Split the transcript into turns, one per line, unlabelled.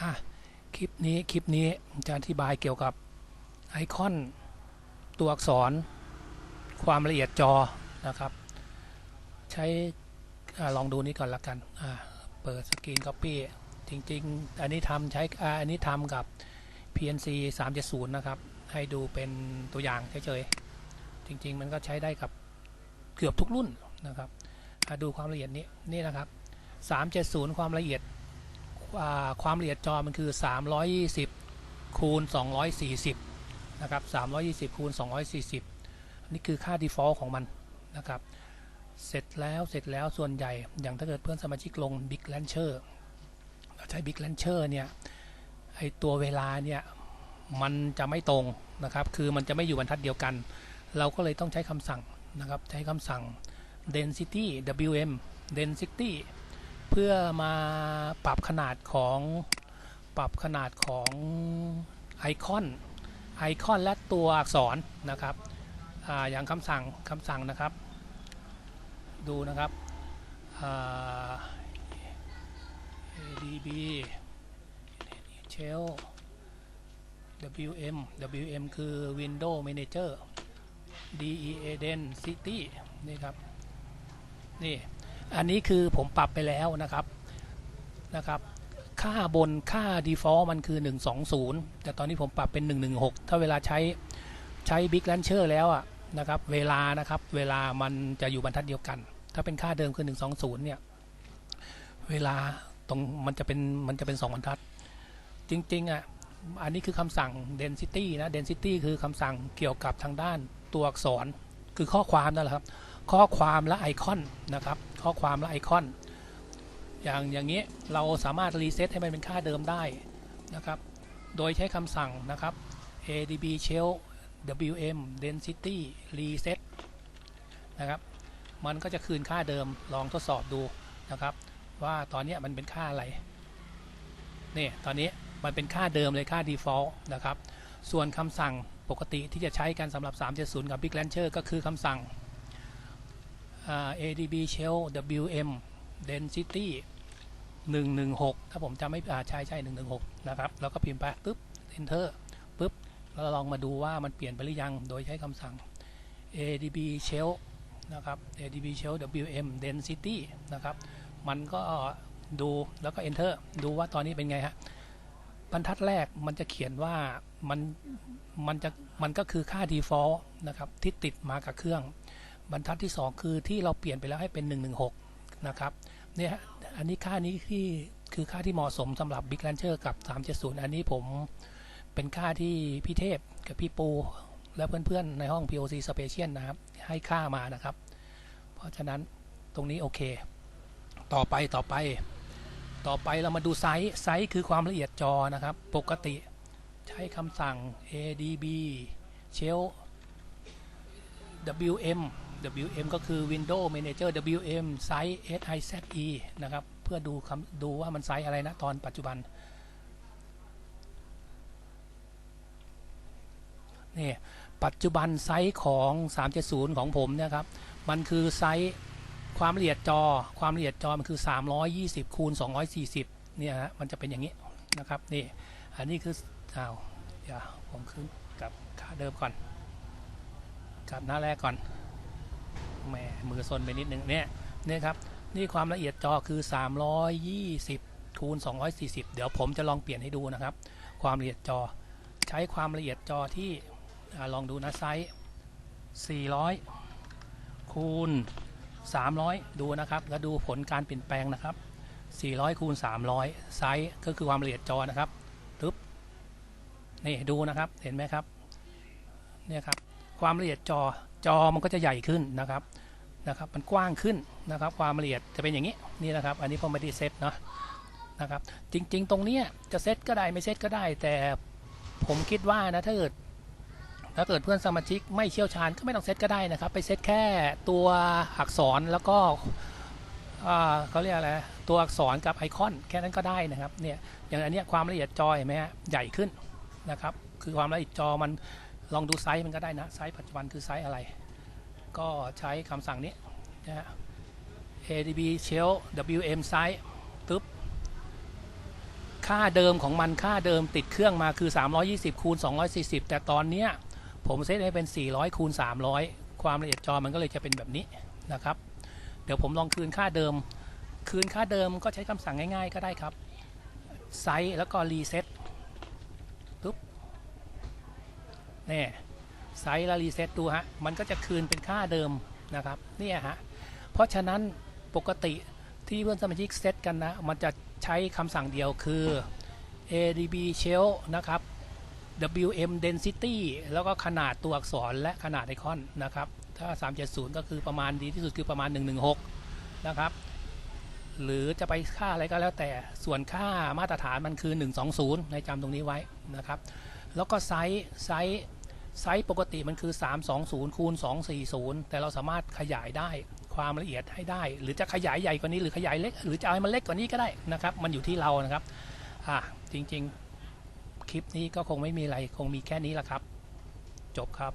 อะคลิปนี้คลิปนี้จะอธิบายเกี่ยวกับไอคอนตัวอักษร ความละเอียดจอนะครับ ใช้อลองดูนี้ก่อนละกันอ่าเปิดสกรีน Copy จริง ๆ อันนี้ทำใช้อันนี้ทำกับ PNC 370 นะครับ ให้ดูเป็นตัวอย่างเฉยๆจริง ๆ มันก็ใช้ได้กับเกือบทุกรุ่นนะครับดูความละเอียดนี้นี่นะครับ 370 ความละเอียด ความละเอียดจอมันคือ 320 คูณ 240 นะครับ 320 คูณ 240นี่คือค่า default ของมันนะครับ เสร็จแล้วเสร็จแล้วส่วนใหญ่ อย่างถ้าเกิดเพื่อนสมาชิกลง Big Launcher เราใช้ Big Launcher เนี่ยไอตัวเวลาเนี่ยมันจะไม่ตรงนะครับ คือมันจะไม่อยู่บรรทัดเดียวกัน เราก็เลยต้องใช้คำสั่งนะครับ ใช้คำสั่ง density wm density พื่อมาปรับขนาดของปรับขนาดของไอคอนไอคอนและตัวอักษรนะครับออย่างคำสั่งคำสั่งนะครับ ดูนะครับ adb shell wm wm คือ window manager dea density นี่ครับ นี่ อันนี้คือผมปรับไปแล้วนะครับนะครับ ค่าบนค่า default มันคือ 120 แต่ตอนนี้ผมปรับเป็น 116 ถ้าเวลาใช้ใช้ Big Launcher แล้วอะนะครับ เวลานะครับ เวลามันจะอยู่บรรทัดเดียวกัน ถ้าเป็นค่าเดิมคือ 120 เนี่ย เวลาตรงมันจะเป็นมันจะเป็น 2 บรรทัด จริงๆอะอันนี้คือคำสั่ง density นะ density คือคำสั่งเกี่ยวกับทางด้านตัวอักษร คือข้อความนั่นแหละครับ ข้อความและไอคอนนะครับ ข้อความและไอคอน อย่างอย่างนี้เราสามารถรีเซ็ตให้มันเป็นค่าเดิมได้นะครับ โดยใช้คำสั่งนะครับ adb shell wm density reset นะครับ มันก็จะคืนค่าเดิมลองทดสอบดูนะครับ ว่าตอนนี้มันเป็นค่าอะไรนี่ตอนนี้มันเป็นค่าเดิมเลยค่า default นะครับ ส่วนคำสั่งปกติที่จะใช้กันสำหรับ 370 กับ Big Launcher ก็คือคำสั่ง adb shell wm density 116 ถ้าผมจำไม่อ่าใช่ใช่116 นะครับ แล้วก็พิมพ์ไปปึ๊บ enter ปึ๊บ แล้วเราลองมาดูว่ามันเปลี่ยนไปหรือยัง โดยใช้คำสั่ง adb shell นะครับ adb shell wm density นะครับ มันก็ดูแล้วก็ enter ดูว่าตอนนี้เป็นไงฮะ บรรทัดแรกมันจะเขียนว่ามันมันจะมันก็คือค่า default นะครับที่ติดมากับเครื่อง บรรทัดที่ 2 คือที่เราเปลี่ยนไปแล้วให้เป็น 116 นะครับเนี่ยอันนี้ค่านี้ที่คือค่าที่เหมาะสมสำหรับ Big Launcher กับ 370 อันนี้ผมเป็นค่าที่พี่เทพกับพี่ปู และเพื่อนๆ ในห้อง POC Special นะครับ ให้ค่ามานะครับ เพราะฉะนั้นตรงนี้โอเค ต่อไปต่อไป ต่อไปเรามาดูไซส์ไซส์คือความละเอียดจอนะครับ ปกติใช้คำสั่ง adb shell wm wm ก็คือ Windows manager wm size size นะครับ เพื่อดูคำดูว่ามันไซส์อะไรนะตอนปัจจุบันนี่ปัจจุบันไซส์ของ 370 ของผมนี่ยครับ มันคือไซส์ความละเอียดจอ ความละเอียดจอมันคือ 320 คูณ 240 เนี่ยฮะ มันจะเป็นอย่างนี้นะครับ นี่ อันนี้คืออ้าวเดี๋ยวผมขึ้นกับค่าเดิมก่อน กับหน้าแรกก่อน แหมมือซนไปนิดนึงเนี่ยเนี่ยครับนี่ความละเอียดจอคือ 320คูณ240 เดี๋ยวผมจะลองเปลี่ยนให้ดูนะครับ ความละเอียดจอ ใช้ความละเอียดจอที่อลองดูนะไซส์400คูณ300 ดูนะครับ แล้วดูผลการเปลี่ยนแปลงนะครับ 400คูณ300 ไซส์ก็คือความละเอียดจอนะครับปึ๊บนี่ดูนะครับเห็นไหมครับเนี่ยครับความละเอียดจอจอมันก็จะใหญ่ขึ้นนะครับ นะครับมันกว้างขึ้นนะครับ ความละเอียดจะเป็นอย่างนี้นี่นะครับ อันนี้ผมไม่ได้เซตเนาะนะครับ จริง ๆ ตรงเนี้ยจะเซตก็ได้ไม่เซตก็ได้ แต่ผมคิดว่านะถ้าเกิดถ้าเกิดเพื่อนสมาชิกไม่เชี่ยวชาญก็ไม่ต้องเซตก็ได้นะครับ ไปเซตแค่ตัวอักษรแล้วก็เขาเรียกอะไรตัวอักษรกับไอคอนแค่นั้นก็ได้นะครับเนี่ยอย่างอันเนี้ยความละเอียดจอเห็นไหมฮะใหญ่ขึ้นนะครับ คือความละเอียดจอมันลองดูไซส์มันก็ได้นะไซส์ปัจจุบันคือไซส์อะไร ก็ใช้คำสั่งนี้นะ adb shell wm size ปึ๊บค่าเดิมของมันค่าเดิมติดเครื่องมาคือ 320คูณ240 แต่ตอนเนี้ยผมเซตให้เป็น 400คูณ300 ความละเอียดจอมันก็เลยจะเป็นแบบนี้นะครับ เดี๋ยวผมลองคืนค่าเดิม คืนค่าเดิมก็ใช้คำสั่งง่ายๆ ก็ได้ครับไซส์แล้วก็รีเซ็ตปุ๊บนี่ ไซส์แล้วรีเซ็ตดูฮะ มันก็จะคืนเป็นค่าเดิมนะครับนี่ฮะ เพราะฉะนั้นปกติที่เพื่อนสมาชิกเซตกันนะ มันจะใช้คำสั่งเดียวคือ adb shell นะครับ wm density แล้วก็ขนาดตัวอักษรและขนาดไอคอนนะครับ ถ้า 370 ก็คือประมาณดีที่สุดคือประมาณ 116 นะครับ หรือจะไปค่าอะไรก็แล้วแต่ส่วนค่ามาตรฐานมันคือ 120 ในจำตรงนี้ไว้นะครับ แล้วก็ไซส์ไซส์ ไซส์ปกติมันคือ 320คูณ240 แต่เราสามารถขยายได้ความละเอียดให้ได้ หรือจะขยายใหญ่กว่านี้หรือขยายเล็ก หรือจะเอาให้มันเล็กกว่านี้ก็ได้นะครับ มันอยู่ที่เรานะครับอ่าจริงๆ คลิปนี้ก็คงไม่มีอะไรคงมีแค่นี้แหละครับ จบครับ